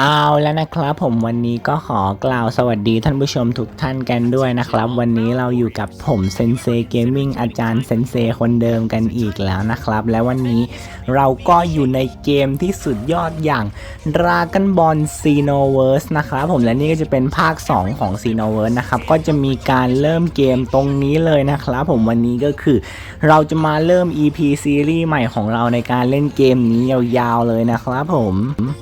เอาแล้วนะครับผมวันนี้ก็ขอกล่าวสวัสดีท่านผู้ชมทุกท่านกันด้วยนะครับ วันนี้เราอยู่กับผมเซนเซเกมมิ่งอาจารย์เซนเซคนเดิมกันอีกแล้วนะครับ และวันนี้เราก็อยู่ในเกมที่สุดยอดอย่าง Dragon Ball Xenoverse นะครับผมและนี่ก็จะเป็นภาค 2 ของ Xenoverse นะครับ ก็จะมีการเริ่มเกมตรงนี้เลยนะครับ ผมวันนี้ก็คือ เราจะมาเริ่ม EP ซีรีส์ใหม่ของเราในการเล่นเกมนี้ยาวๆเลยนะครับผม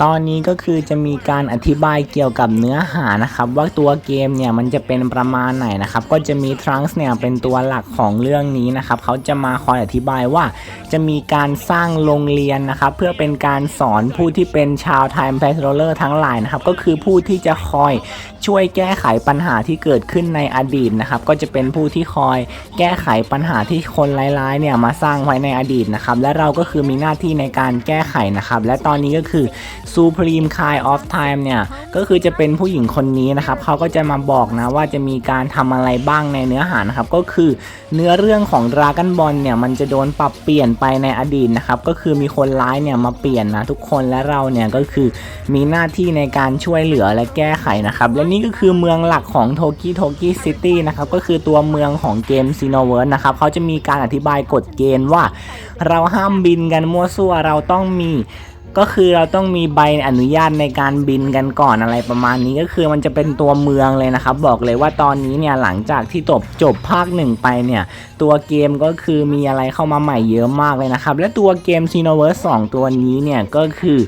ตอนนี้ก็คือจะมีการอธิบายเกี่ยวกับเนื้อหานะครับ ว่าตัวเกมเนี่ยมันจะเป็นประมาณไหนนะครับ ก็จะมีทรังส์เนี่ยเป็นตัวหลักของเรื่องนี้นะครับเขาจะมาคอยอธิบายว่าจะมีการสร้างโรงเรียนนะครับ เพื่อเป็นการสอนผู้ที่เป็นชาว Time p a t r o l e r ทั้งหลายนะครับ ก็คือผู้ที่จะคอยช่วยแก้ไขปัญหาที่เกิดขึ้นในอดีตนะครับ ก็จะเป็นผู้ที่คอยแก้ไขปัญหาที่คนร้ายๆเนี่ยมาสร้างไว้ในอดีตนะครับ และเราก็คือมีหน้าที่ในการแก้ไขนะครับ และตอนนี้ก็คือ Supreme Kai of Time เนี่ย ก็คือจะเป็นผู้หญิงคนนี้นะครับเขาก็จะมาบอกนะว่าจะมีการทำอะไรบ้างในเนื้อหานะครับ ก็คือเนื้อเรื่องของ Dragon Ball เนี่ย มันจะโดนปรับเปลี่ยนไปในอดีตนะครับ ก็คือมีคนร้ายเนี่ยมาเปลี่ยนนะทุกคนและเราเนี่ยก็คือมีหน้าที่ในการช่วยเหลือและแก้ไขนะครับ และนี่ก็คือเมืองหลักของโทกิโทกิซิตี้นะครับ ก็คือตัวเมืองของเกมซีโนเวิร์นะครับเขาจะมีการอธิบายกฎเกณฑ์ว่า เราห้ามบินกันมั่วซั่วเราต้องมี ก็คือเราต้องมีใบอนุญาตในการบินกันก่อนอะไรประมาณนี้ก็คือมันจะเป็นตัวเมืองเลยนะครับ บอกเลยว่าตอนนี้เนี่ยหลังจากที่จบจบภาคหนึ่งไปเนี่ยตัวเกมก็คือมีอะไรเข้ามาใหม่เยอะมากเลยนะครับ และตัวเกม Xenoverse 2ตัวนี้เนี่ยก็คือ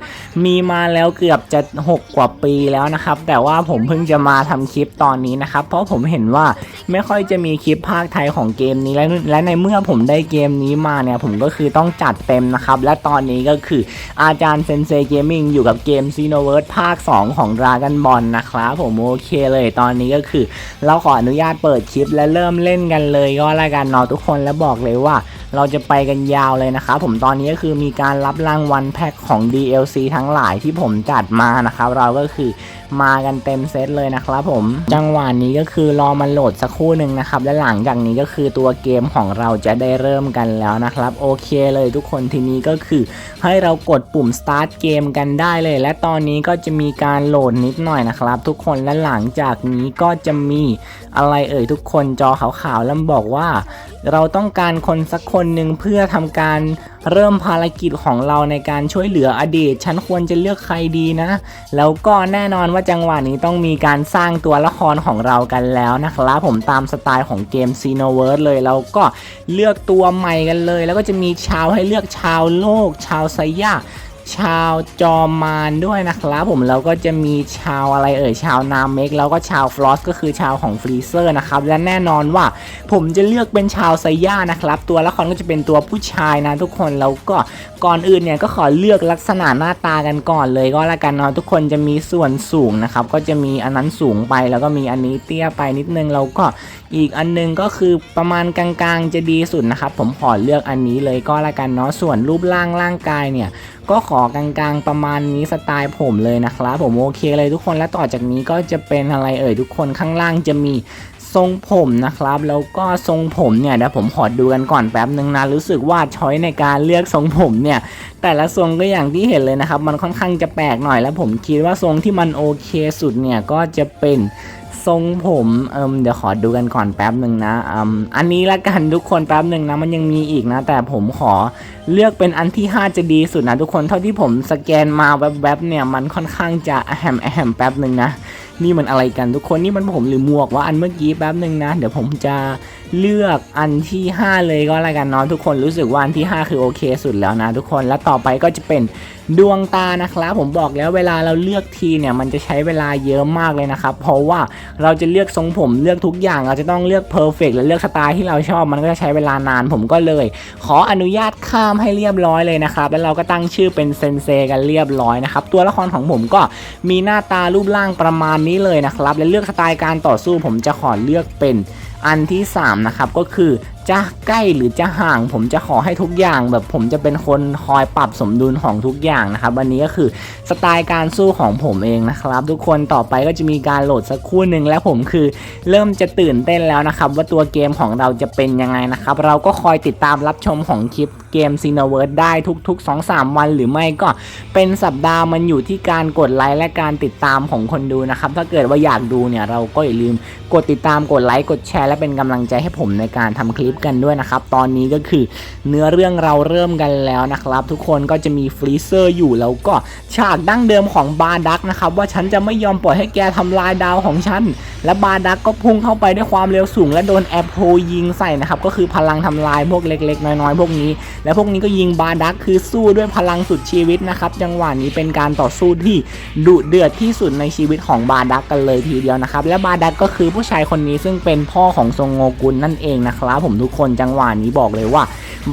มีมาแล้วเกือบจะ 6 กว่าปีแล้วนะครับ แต่ว่าผมเพิ่งจะมาทำคลิปตอนนี้นะครับ เพราะผมเห็นว่าไม่ค่อยจะมีคลิปภาคไทยของเกมนี้ และและในเมื่อผมได้เกมนี้มาเนี่ยผมก็คือต้องจัดเต็มนะครับ และตอนนี้ก็คืออาจารย์เซนเซเกมมิ่งอยู่กับเกม Xenoverse ภาค 2 ของ Dragon Ball นะครับผมโอเคเลยตอนนี้ก็คือ เราขออนุญาตเปิดคลิปและเริ่มเล่นกันเลยก็แล้วกันเนาะทุกคนและบอกเลยว่า เราจะไปกันยาวเลยนะครับผมตอนนี้ก็คือมีการรับรางวัลแพ็คของ DLC ทั้งหลายที่ผมจัดมานะครับเราก็คือมากันเต็มเซตเลยนะครับผมจังหวะนี้ก็คือรอมันโหลดสักครู่หนึ่งนะครับและหลังจากนี้ก็คือตัวเกมของเราจะได้เริ่มกันแล้วนะครับ โอเคเลยทุกคนทีนี้ก็คือ ให้เรากดปุ่ม start เกมกันได้เลย และตอนนี้ก็จะมีการโหลดนิดหน่อยนะครับ ทุกคนและหลังจากนี้ก็จะมีอะไรเอ่ยทุกคนจอขาวๆแล้วบอกว่า เราต้องการคนสักคนนหนึ่งเพื่อทำการเริ่มภารกิจของเราในการช่วยเหลืออดีต ฉันควรจะเลือกใครดีนะ แล้วก็แน่นอนว่าจังหวะนี้ต้องมีการสร้างตัวละครของเรากันแล้วนะครับผมตามสไตล์ของเกม Xenoverse เลยแล้วก็เลือกตัวใหม่กันเลย แล้วก็จะมีชาวให้เลือกชาวโลก ชาวไซยา ชาวจอมมารด้วยนะครับผมแล้วก็จะมีชาวอะไรเอ่ยชาวนาเมกแล้วก็ชาวฟลอสก็คือชาวของฟรีเซอร์นะครับและแน่นอนว่าผมจะเลือกเป็นชาวไซย่านะครับตัวละครก็จะเป็นตัวผู้ชายนะทุกคนแล้วก็ก่อนอื่นเนี่ยก็ขอเลือกลักษณะหน้าตากันก่อนเลยก็แล้วกันเนาะทุกคนจะมีส่วนสูงนะครับก็จะมีอันนั้นสูงไปแล้วก็มีอันนี้เตี้ยไปนิดนึงแล้วก็อีกอันนึงก็คือประมาณกลางๆจะดีสุดนะครับผมขอเลือกอันนี้เลยก็แล้วกันเนาะส่วนรูปร่างร่างกายเนี่ยก็ขอกลางๆประมาณนี้สไตล์ผมเลยนะครับผมโอเคเลยทุกคนและต่อจากนี้ก็จะเป็นอะไรเอ่ยทุกคนข้างล่างจะมีทรงผมนะครับแล้วก็ทรงผมเนี่ยเดี๋ยวผมขอดูกันก่อนแป๊บนึงนะรู้สึกว่าช้อยในการเลือกทรงผมเนี่ยแต่ละทรงก็อย่างที่เห็นเลยนะครับ มันค่อนข้างจะแปลกหน่อยแล้วผมคิดว่าทรงที่มันโอเคสุดเนี่ยก็จะเป็น ทรงผมเอิมเดี๋ยวขอดูกันก่อนแป๊บหนึ่งนะอืมอันนี้ละกันทุกคนแป๊บหนึ่งนะมันยังมีอีกนะ แต่ผมขอเลือกเป็นอันที่ 5 จะดีสุดนะทุกคนเท่าที่ผมสแกนมาแวบๆเนี่ยมันค่อนข้างจะแอมแฮมแป๊บหนึ่งนะนี่มันอะไรกันทุกคนนี่มันผมหรือหมวกว่าอันเมื่อกี้แป๊บหนึ่งนะ เดี๋ยวผมจะ เลือกอันที่ 5 เลยก็แล้วกันเนาะทุกคนรู้สึกว่าอันที่ 5 คือโอเคสุดแล้วนะทุกคนแล้วต่อไปก็จะเป็นดวงตานะครับผมบอกแล้วเวลาเราเลือกทีเนี่ยมันจะใช้เวลาเยอะมากเลยนะครับเพราะว่าเราจะเลือกทรงผมเลือกทุกอย่าง เราจะต้องเลือกเพอร์เฟกและเลือกสไตล์ที่เราชอบมันก็จะใช้เวลานานผมก็เลย ขออนุญาตข้ามให้เรียบร้อยเลยนะครับแล้วเราก็ตั้งชื่อเป็นเซนเซกันเรียบร้อยนะครับตัวละครของผมก็มีหน้าตารูปร่างประมาณนี้เลยนะครับและเลือกสไตล์การต่อสู้ผมจะขอเลือกเป็น อันที่ 3 นะครับ ก็คือจะใกล้หรือจะห่าง ผมจะขอให้ทุกอย่าง แบบผมจะเป็นคนคอยปรับสมดุลของทุกอย่างนะครับวันนี้ก็คือสไตล์การสู้ของผมเองนะครับ ทุกคนต่อไปก็จะมีการโหลดสักคู่หนึ่งแล้วผมคือเริ่มจะตื่นเต้นแล้วนะครับ ว่าตัวเกมของเราจะเป็นยังไงนะครับ เราก็คอยติดตามรับชมของคลิป เกมซีนเวิร์ดได้ทุก ๆ 2-3 วันหรือไม่ก็เป็นสัปดาห์มันอยู่ที่การกดไลค์และการติดตามของคนดูนะครับ ถ้าเกิดว่าอยากดูเนี่ยเราก็อย่าลืมกดติดตามกดไลค์กดแชร์และเป็นกำลังใจให้ผมในการทำคลิปกันด้วยนะครับ ตอนนี้ก็คือเนื้อเรื่องเราเริ่มกันแล้วนะครับ ทุกคนก็จะมีฟรีเซอร์อยู่แล้วก็ฉากดั้งเดิมของบาร์ดักนะครับว่าฉันจะไม่ยอมปล่อยให้แกทำลายดาวของฉัน และบาร์ดักก็พุ่งเข้าไปด้วยความเร็วสูง และโดนแอปโฮยิงใส่นะครับก็คือพลังทำลายพวกเล็ก ๆ น้อยๆพวกนี้และพวกนี้ก็ยิงบาดักคือสู้ด้วยพลังสุดชีวิตนะครับ จังหวะนี้เป็นการต่อสู้ที่ดุเดือดที่สุดในชีวิตของบาดักกันเลยทีเดียวนะครับ และบาดักก็คือผู้ชายคนนี้ซึ่งเป็นพ่อของทรงโงกุลนั่นเองนะครับผมทุกคนจังหวะนี้บอกเลยว่า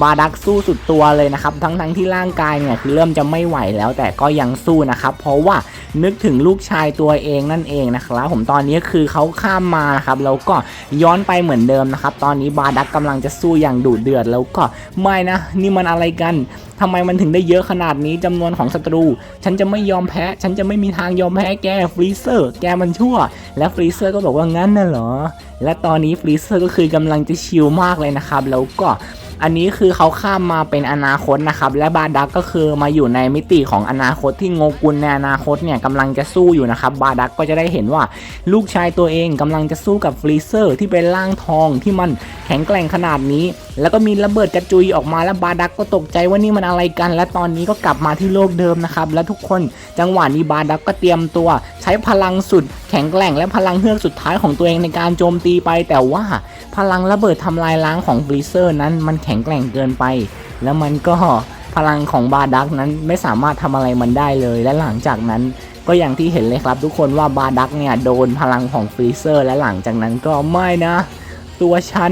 บาดักสู้สุดตัวเลยนะครับ ทั้งทั้งที่ร่างกายเนี่ยคือเริ่มจะไม่ไหวแล้วแต่ก็ยังสู้นะครับ เพราะว่า นึกถึงลูกชายตัวเองนั่นเองนะครับผมตอนนี้คือเขาข้ามมาครับแล้วก็ย้อนไปเหมือนเดิมนะครับ ตอนนี้บาดักกำลังจะสู้อย่างดุเดือดแล้วก็ไม่นะ นี่มันอะไรกันทำไมมันถึงได้เยอะขนาดนี้จำนวนของศัตรู ฉันจะไม่ยอมแพ้ ฉันจะไม่มีทางยอมแพ้แกฟรีเซอร์ แกมันชั่ว และฟรีเซอร์ก็บอกว่างั้นน่ะเหรอ และตอนนี้ฟรีเซอร์ก็คือกำลังจะชิลมากเลยนะครับ แล้วก็อันนี้คือเขาข้ามมาเป็นอนาคตนะครับ และบาดักก็คือมาอยู่ในมิติของอนาคตที่โงกุลในอนาคตเนี่ยกำลังจะสู้อยู่นะครับ บาดักก็จะได้เห็นว่าลูกชายตัวเองกำลังจะสู้กับฟรีเซอร์ ที่เป็นร่างทองที่มันแข็งแกร่งขนาดนี้ แล้วก็มีระเบิดกระจุยออกมาแล้วบาดักก็ตกใจว่านี่มันอะไรกัน และตอนนี้ก็กลับมาที่โลกเดิมนะครับ และทุกคนจังหวะนี้บาดักก็เตรียมตัว ใช้พลังสุดแข็งแกร่งและพลังเฮือกสุดท้ายของตัวเองในการโจมตีไปแต่ว่าพลังระเบิดทำลายล้างของฟรีเซอร์นั้นมันแข็งแกร่งเกินไป แล้วมันก็พลังของบาดักนั้นไม่สามารถทำอะไรมันได้เลย และหลังจากนั้นก็อย่างที่เห็นเลยครับ ทุกคนว่าบาดักเนี่ยโดนพลังของฟรีเซอร์ และหลังจากนั้นก็ไม่นะ ตัวฉัน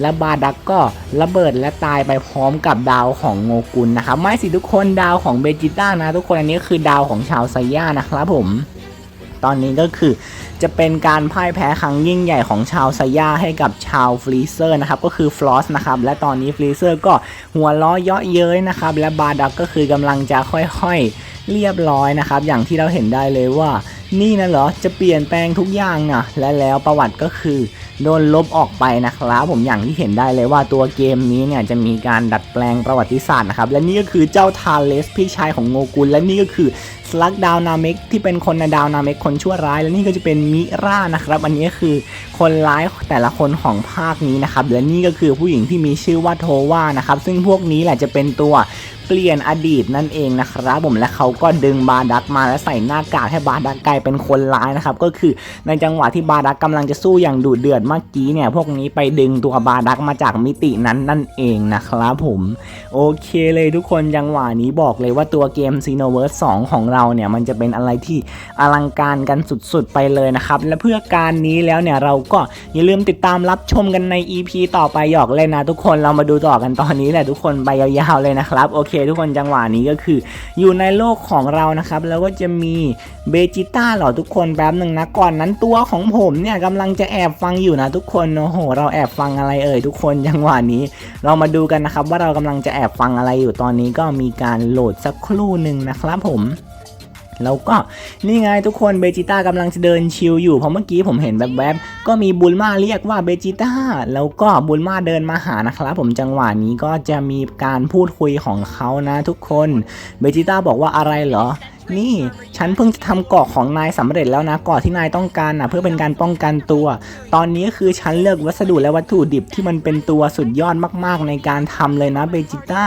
และบาดักก็ระเบิดและตายไปพร้อมกับดาวของโงกุลนะครับไม่สิทุกคนดาวของเบจิต้านะ ทุกคนอันนี้คือดาวของชาวไซย่านะครับผม ตอนนี้ก็คือจะเป็นการพ่ายแพ้ครั้งยิ่งใหญ่ของชาวไซย่าให้กับชาวฟรีเซอร์นะครับก็คือฟลอสนะครับและตอนนี้ฟรีเซอร์ก็หัวล้อเยาะเย้ยนะครับและบาดักก็คือกำลังจะค่อยๆเรียบร้อยนะครับอย่างที่เราเห็นได้เลยว่า นี่นะเหรอ จะเปลี่ยนแปลงทุกอย่างนะและแล้วประวัติก็คือ โดนลบออกไปนะครับผมอย่างที่เห็นได้เลยว่าตัวเกมนี้เนี่ยจะมีการดัดแปลงประวัติศาสตร์นะครับ และนี่ก็คือเจ้าทาเลสพี่ชายของโงกุล และนี่ก็คือสลักดาวนาเมกที่เป็นคนในดาวนาเมกคนชั่วร้าย และนี่ก็จะเป็นมิรานะครับ อันนี้คือคนร้ายแต่ละคนของภาคนี้นะครับและนี่ก็คือผู้หญิงที่มีชื่อว่าโทวานะครับซึ่งพวกนี้แหละจะเป็นตัว ปลี่ยนอดีตนั่นเองนะครับผมและเขาก็ดึงบาดักมาและใส่หน้ากากให้บาดักกลายเป็นคนร้ายนะครับก็คือในจังหวะที่บาดักกำลังจะสู้อย่างดุเดือดเมื่อกี้เนี่ยพวกนี้ไปดึงตัวบาดักมาจากมิตินั้นนั่นเองนะครับผมโอเคเลยทุกคนจังหวะนี้บอกเลยว่าตัวเกม Xenoverse 2ของเราเนี่ยมันจะเป็นอะไรที่อลังการกันสุดๆไปเลยนะครับและเพื่อการนี้แล้วเนี่ยเราก็อย่าลืมติดตามรับชมกันใน EP ต่อไปหยอกเล่นนะทุกคนเรามาดูต่อกันตอนนี้แหละทุกคนไปยาวๆเลยนะครับโอเคทุกคนจังหวะนี้ก็คือ อยู่ในโลกของเรานะครับ แล้วก็จะมีเบจิต้าเหรอทุกคนแป๊บหนึ่งนะก่อนนั้นตัวของผมเนี่ยกำลังจะแอบฟังอยู่นะทุกคนโอ้โห เราแอบฟังอะไรเอ่ยทุกคนจังหวะนี้ เรามาดูกันนะครับว่าเรากำลังจะแอบฟังอะไรอยู่ตอนนี้ก็มีการโหลดสักครู่หนึ่งนะครับผม แล้วก็นี่ไงทุกคนเบจิต้ากำลังจะเดินชิลอยู่เพราะเมื่อกี้ผมเห็นแวบๆก็มีบุลมาเรียกว่าเบจิต้าแล้วก็บุลมาเดินมาหานะครับผมจังหวะนี้ก็จะมีการพูดคุยของเขานะทุกคนเบจิต้าบอกว่าอะไรเหรอนี่ฉันเพิ่งจะทำเกาะของนายสำเร็จแล้วนะเกาะที่นายต้องการนะเพื่อเป็นการป้องกันตัว ตอนนี้คือฉันเลือกวัสดุและวัตถุดิบที่มันเป็นตัวสุดยอดมากๆ ในการทำเลยนะเบจิต้า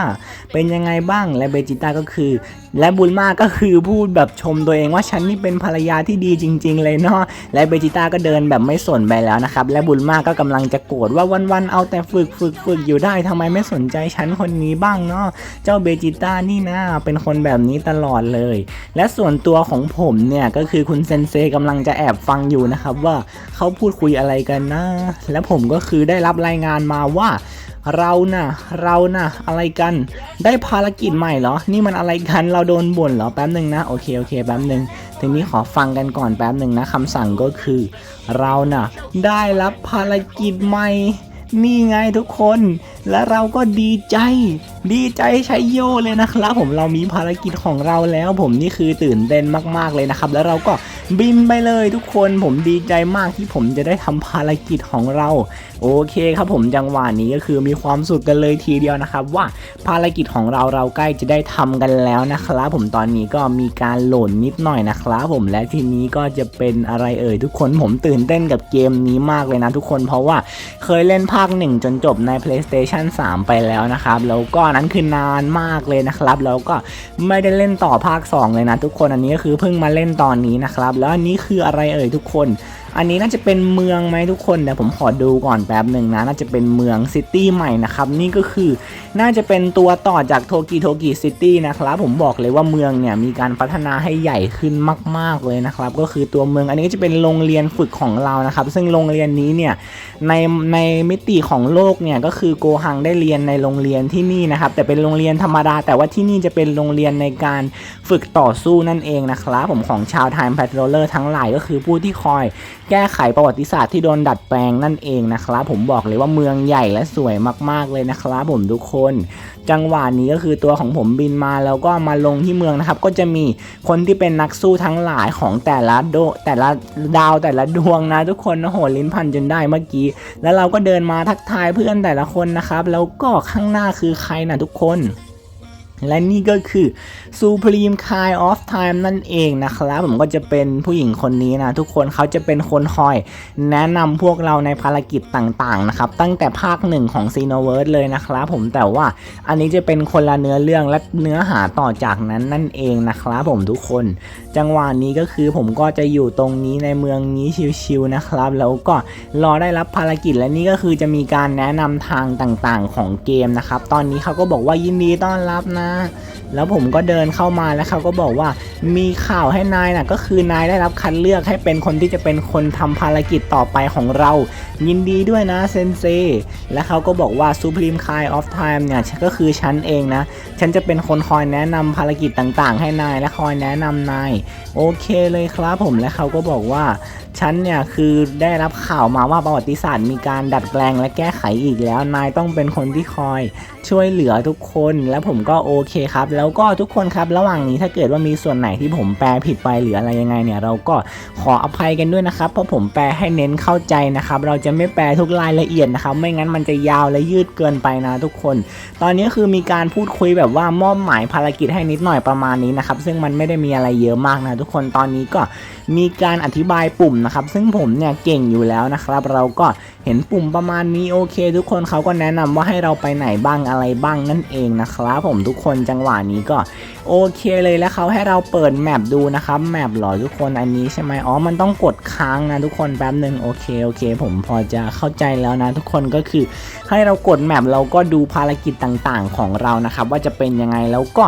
เป็นยังไงบ้างและเบจิต้าก็คือ และบุลมาก็คือพูดแบบชมตัวเองว่าฉันนี่เป็นภรรยาที่ดีจริง ๆ เลยเนาะและเบจิต้าก็เดินแบบไม่สนไปแล้วนะครับและบุลมาก็กำลังจะโกรธว่าวันๆเอาแต่ฝึกฝึกฝึกอยู่ได้ทำไมไม่สนใจฉันคนนี้บ้างเนาะเจ้าเบจิต้านี่นะเป็นคนแบบนี้ตลอดเลย และส่วนตัวของผมเนี่ยก็คือคุณเซนเซกำลังจะแอบฟังอยู่นะครับว่าเขาพูดคุยอะไรกันนะ และผมก็คือได้รับรายงานมาว่า เราน่ะ เราน่ะ อะไรกัน ได้ภารกิจใหม่เหรอ นี่มันอะไรกัน เราโดนบ่นเหรอ แป๊บหนึ่งนะ โอเค โอเค แป๊บหนึ่งทีนี้ขอฟังกันก่อนแป๊บหนึ่งนะคำสั่งก็คือ เราน่ะ ได้รับภารกิจใหม่ นี่ไงทุกคน และเราก็ดีใจ ดีใจใช้โยเลยนะครับ ผมเรามีภารกิจของเราแล้ว ผมนี่คือตื่นเต้นมากๆเลยนะครับ แล้วเราก็บินไปเลยทุกคนผมดีใจมากที่ผมจะได้ทำภารกิจของเรา โอเคครับผมจังหวะนี้ก็คือมีความสุขกันเลยทีเดียวนะครับ ว่าภารกิจของเราเราใกล้จะได้ทำกันแล้วนะครับผมตอนนี้ก็มีการโหล่นนิดหน่อยนะครับผมและทีนี้ก็จะเป็นอะไรเอ่ยทุกคนผมตื่นเต้นกับเกมนี้มากเลยนะทุกคนเพราะว่าเคยเล่นภาค1จนจบใน PlayStation 3 ไปแล้วนะครับแล้วก็นั้นคือนานมากเลยนะครับแล้วก็ไม่ได้เล่นต่อภาค 2 เลยนะทุกคนอันนี้ก็คือเพิ่งมาเล่นตอนนี้นะครับแล้วอันนี้คืออะไรเอ่ยทุกคน อันนี้น่าจะเป็นเมืองไหมทุกคนเดี๋ยวผมขอดูก่อนแป๊บหนึ่งนะ น่าจะเป็นเมืองซิตี้ใหม่นะครับ นี่ก็คือน่าจะเป็นตัวต่อจากโทกิโทกิซิตี้นะครับ ผมบอกเลยว่าเมืองเนี่ยมีการพัฒนาให้ใหญ่ขึ้นมาก ๆเลยนะครับ ก็คือตัวเมืองอันนี้ก็จะเป็นโรงเรียนฝึกของเรานะครับ ซึ่งโรงเรียนนี้เนี่ยในในมิติของโลกเนี่ยก็คือโกฮังได้เรียนในโรงเรียนที่นี่นะครับ แต่เป็นโรงเรียนธรรมดา แต่ว่าที่นี่จะเป็นโรงเรียนในการฝึกต่อสู้นั่นเองนะครับ ผมของชาวไทม์แพทโรเลอร์ทั้งหลายก็คือผู้ที่คอยแก้ไขประวัติศาสตร์ที่โดนดัดแปลงนั่นเองนะครับ ผมบอกเลยว่าเมืองใหญ่และสวยมากๆเลยนะครับผมทุกคน จังหวะนี้ก็คือตัวของผมบินมาแล้วก็มาลงที่เมืองนะครับ ก็จะมีคนที่เป็นนักสู้ทั้งหลายของแต่ละโดแต่ละดาวแต่ละดวงนะ ทุกคนโอ้โหลิ้นพันจนได้เมื่อกี้ แล้วเราก็เดินมาทักทายเพื่อนแต่ละคนนะครับ แล้วก็ข้างหน้าคือใครนะทุกคน และนี่ก็คือ Supreme Kind of Time นั่นเองนะครับ ผมก็จะเป็นผู้หญิงคนนี้นะ ทุกคนเขาจะเป็นคนคอย แนะนำพวกเราในภารกิจต่างๆนะครับ ตั้งแต่ภาคหนึ่งของ c e n o v e r s e เลยนะครับผมแต่ว่าอันนี้จะเป็นคนละเนื้อเรื่องและเนื้อหาต่อจากนั้นนั่นเองนะครับผมทุกคน จังหวะนี้ก็คือผมก็จะอยู่ตรงนี้ในเมืองนี้ชิวๆนะครับ แล้วก็รอได้รับภารกิจและนี่ก็คือจะมีการแนะนำทางต่างๆ ของเกมนะครับตอนนี้เขาก็บอกว่ายินดีต้อนรับนะแล้วผมก็เดินเข้ามาแล้วเขาก็บอกว่ามีข่าวให้นายนะก็คือนายได้รับคัดเลือกให้เป็นคนที่จะเป็นคนทำภารกิจต่อไปของเรา ยินดีด้วยนะเซนเซและเขาก็บอกว่า Supreme Kind of Time เนี่ยก็คือฉันเองนะ ฉันจะเป็นคนคอยแนะนำภารกิจต่างๆ ให้นายและคอยแนะนำนายโอเคเลยครับผมและเขาก็บอกว่าฉันเนี่ยคือได้รับข่าวมาว่าประวัติศาสตร์มีการดัดแปลงและแก้ไขอีกแล้วนายต้องเป็นคนที่คอยช่วยเหลือทุกคนแล้วผมก็โอเคครับ แล้วก็ทุกคนครับระหว่างนี้ถ้าเกิดว่ามีส่วนไหนที่ผมแปลผิดไปหรืออะไรยังไงเนี่ยเราก็ขออภัยกันด้วยนะครับ เพราะผมแปลให้เน้นเข้าใจนะครับ เราจะไม่แปลทุกรายละเอียดนะครับ ไม่งั้นมันจะยาวและยืดเกินไปนะทุกคน ตอนนี้คือมีการพูดคุยแบบว่ามอบหมายภารกิจให้นิดหน่อยประมาณนี้นะครับ ซึ่งมันไม่ได้มีอะไรเยอะมากนะทุกคน ตอนนี้ก็มีการอธิบายปุ่มนะครับ ซึ่งผมเนี่ยเก่งอยู่แล้วนะครับ เราก็เห็นปุ่มประมาณนี้โอเค ทุกคนเขาก็แนะนำว่าให้เราไปไหนบ้างอะไรบ้างนั่นเองนะครับผมทุกคนจังหวะนี้ก็โอเคเลยแล้วเขาให้เราเปิดแมปดูนะครับแมปหรอทุกคนอันนี้ใช่ไหมอ๋อมันต้องกดค้างนะทุกคนแป๊บหนึ่งโอเคโอเค ผมพอจะเข้าใจแล้วนะ ทุกคนก็คือให้เรากดแมปเราก็ดูภารกิจต่างๆ ของเรานะครับว่าจะเป็นยังไงแล้วก็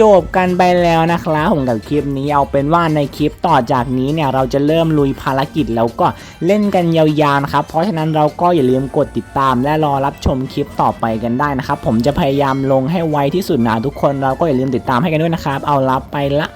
จบกันไปแล้วนะครับผมกับคลิปนี้เอาเป็นว่าในคลิปต่อจากนี้เนี่ยเราจะเริ่มลุยภารกิจแล้วก็เล่นกันยาวๆนะครับเพราะฉะนั้นเราก็อย่าลืมกดติดตาม และรอรับชมคลิปต่อไปกันได้นะครับผมจะพยายามลงให้ไวที่สุดนะทุกคนเราก็อย่าลืมติดตามให้กันด้วยนะครับ เอารับไปละ